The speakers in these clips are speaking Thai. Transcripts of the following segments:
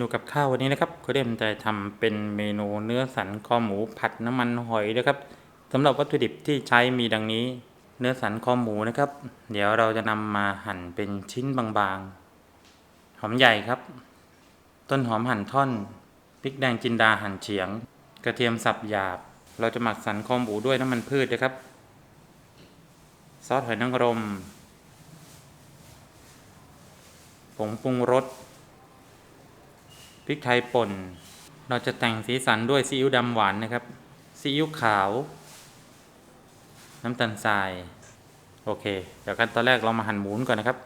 นูกับข้าววันนี้นะครับก็เริ่มใจทำเป็นเมนูเนื้อสันคอหมูผัดน้ำมันหอยนะครับสำหรับวัตถุดิบที่ใช้มีดังนี้ เนื้อสันคอหมูนะครับ เดี๋ยวเราจะนำมาหั่นเป็นชิ้นบางๆ หอมใหญ่ครับ ต้นหอมหั่นท่อนพริกแดงจินดาหั่นเฉียง กระเทียมสับหยาบ เราจะหมักสันคอหมูด้วยน้ำมันพืชนะครับ ซอสหอยนางรมผงปรุงรส พริกไทยป่น เราจะแต่งสีสันด้วยซีอิ๊วดำหวานนะครับซีอิ๊วขาว น้ำตาลทราย โอเค เดี๋ยวกันตอนแรกเรามาหั่นหมูก่อนนะครับ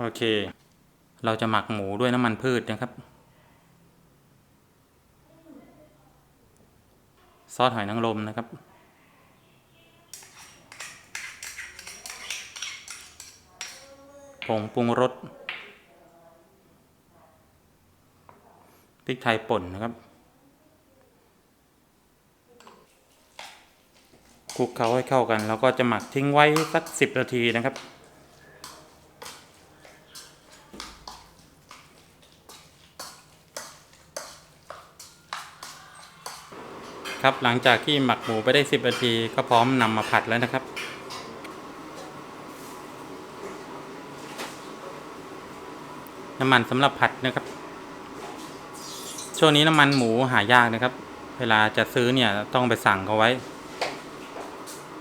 โอเค เราจะหมักหมูด้วยน้ำมันพืชนะครับ ซอสหอยนางรมนะครับ ผงปรุงรสพริกไทยป่นนะครับคลุกเคล้าให้เข้ากัน แล้วก็จะหมักทิ้งไว้สักสิบนาทีนะครับ ครับหลังจากที่หมักหมูไปได้ 10นาทีก็พร้อมนำมาผัดแล้วนะครับ น้ำมันสำหรับผัดนะครับ ช่วงนี้น้ำมันหมูหายากนะครับ เวลาจะซื้อเนี่ยต้องไปสั่งเขาไว้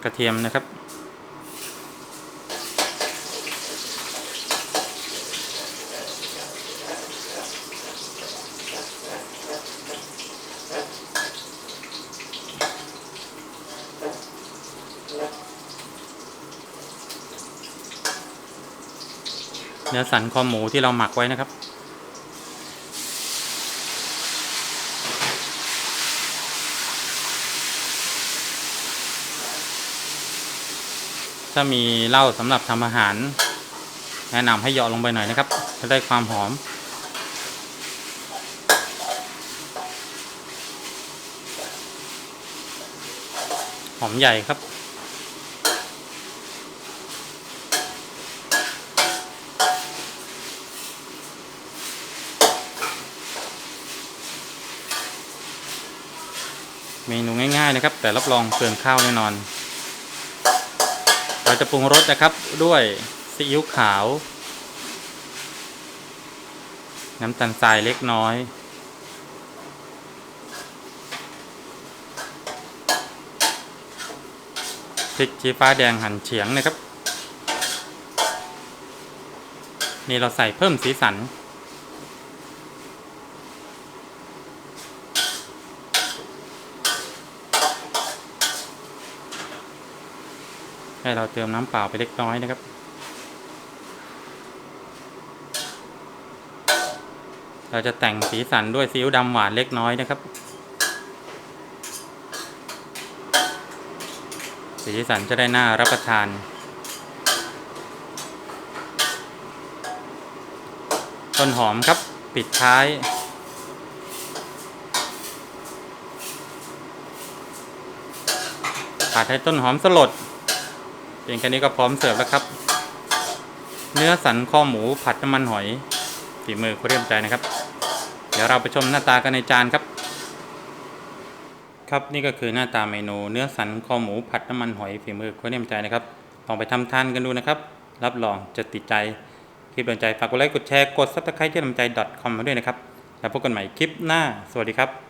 กระเทียมนะครับ นื้อสันคอหมูที่เราหมักไว้นะครับ ถ้ามีเหล้าสำหรับทำอาหาร แนะนำให้เหยาะลงไปหน่อยนะครับ จะได้ความหอมหอมใหญ่ครับ เมนูง่ายๆนะครับ แต่รับรองเปลืองข้าวแน่นอน เราจะปรุงรสนะครับด้วยซีอิ๊วขาว น้ำตาลทรายเล็กน้อย พริกชี้ฟ้าแดงหั่นเฉียงนะครับ นี่เราใส่เพิ่มสีสัน ให้เราเติมน้ำเปล่าไปเล็กน้อยนะครับ เราจะแต่งสีสันด้วยซีอิ๊วดำหวานเล็กน้อยนะครับ สีสันจะได้น่ารับประทานต้นหอมครับปิดท้ายผัดให้ต้นหอมสลด เพียงแค่นี้ก็พร้อมเสิร์ฟแล้วครับ เนื้อสันข้อหมูผัดน้ำมันหอยฝีมือคุณเรียมใจนะครับ เดี๋ยวเราไปชมหน้าตากันในจานครับ ครับนี่ก็คือหน้าตาเมนู เนื้อสันคอหมูผัดน้ำมันหอยฝีมือคุณเรียมใจนะครับลองไปทำทานกันดูนะครับ รับรองจะติดใจคลิปโดนใจฝากกดไลค์กดแชร์กดซับสไครต์ที่ลำใจ .com มาด้วยนะครับ แล้วพบกันใหม่คลิปหน้า สวัสดีครับ